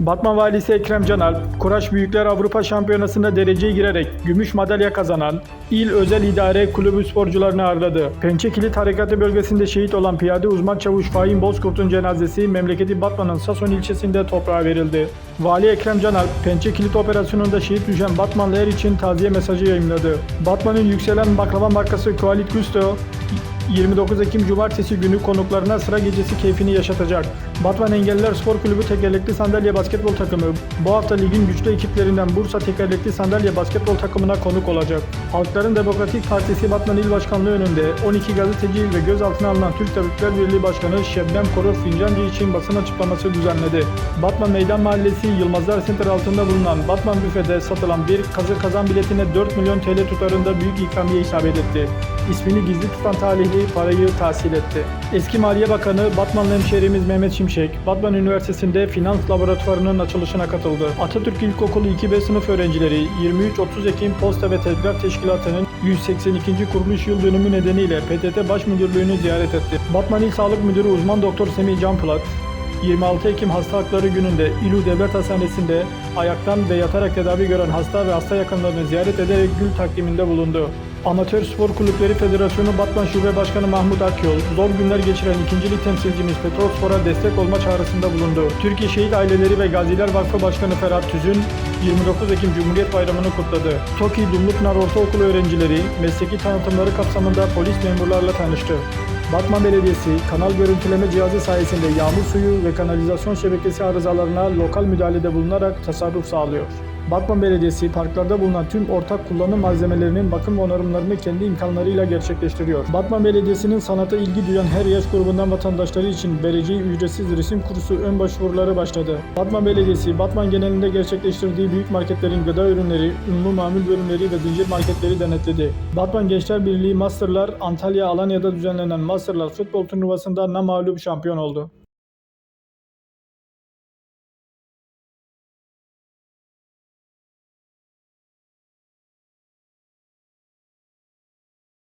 Batman valisi Ekrem Canal, Kuraş Büyükler Avrupa Şampiyonası'nda dereceye girerek gümüş madalya kazanan İl Özel İdare Kulübü sporcularını ağırladı. Pençe Kilit Harekatı bölgesinde şehit olan piyade uzman çavuş Fahin Bozkurt'un cenazesi memleketi Batman'ın Sason ilçesinde toprağa verildi. Vali Ekrem Canal, Pençe Kilit operasyonunda şehit düşen Batmanlılar için taziye mesajı yayınladı. Batman'ın yükselen baklava markası Koalit Gusto, 29 Ekim Cumartesi günü konuklarına sıra gecesi keyfini yaşatacak. Batman Engelliler Spor Kulübü Tekerlekli Sandalye Basketbol Takımı bu hafta ligin güçlü ekiplerinden Bursa Tekerlekli Sandalye Basketbol Takımına konuk olacak. Halkların Demokratik Partisi Batman İl Başkanlığı önünde 12 gazeteci ve gözaltına alınan Türk Tabipler Birliği Başkanı Şebnem Korur Fincancı için basın açıklaması düzenledi. Batman Meydan Mahallesi Yılmazlar Center altında bulunan Batman Büfe'de satılan bir kazı kazan biletine 4 milyon TL tutarında büyük ikramiye isabet etti. İsmini gizli tutan talihli parayı tahsil etti. Eski Maliye Bakanı Batmanlı hemşehrimiz Mehmet Şimşek, Batman Üniversitesi'nde finans laboratuvarının açılışına katıldı. Atatürk İlkokulu 2B sınıf öğrencileri 23-30 Ekim Posta ve Telgraf Teşkilatı'nın 182. kuruluş yıl dönümü nedeniyle PTT Baş Müdürlüğü'nü ziyaret etti. Batman İl Sağlık Müdürü uzman doktor Semih Canpolat, 26 Ekim Hasta Hakları Günü'nde İlu Devlet Hastanesi'nde ayaktan ve yatarak tedavi gören hasta ve hasta yakınlarını ziyaret ederek gül takdiminde bulundu. Amatör Spor Kulüpleri Federasyonu Batman Şube Başkanı Mahmut Akyol, zor günler geçiren ikincilik temsilcimiz Petrol Spor'a destek olma çağrısında bulundu. Türkiye Şehit Aileleri ve Gaziler Vakfı Başkanı Ferhat Tüzün, 29 Ekim Cumhuriyet Bayramı'nı kutladı. TOKİ Dumlupınar Ortaokulu öğrencileri mesleki tanıtımları kapsamında polis memurlarla tanıştı. Batman Belediyesi kanal görüntüleme cihazı sayesinde yağmur suyu ve kanalizasyon şebekesi arızalarına lokal müdahalede bulunarak tasarruf sağlıyor. Batman Belediyesi parklarda bulunan tüm ortak kullanım malzemelerinin bakım ve onarımlarını kendi imkanlarıyla gerçekleştiriyor. Batman Belediyesi'nin sanata ilgi duyan her yaş grubundan vatandaşları için vereceği ücretsiz resim kursu ön başvuruları başladı. Batman Belediyesi, Batman genelinde gerçekleştirdiği büyük marketlerin gıda ürünleri, ünlü mamul bölümleri ve zincir marketleri denetledi. Batman Gençler Birliği Masterlar Antalya Alanya'da düzenlenen Masterlar futbol turnuvasında namağlup şampiyon oldu.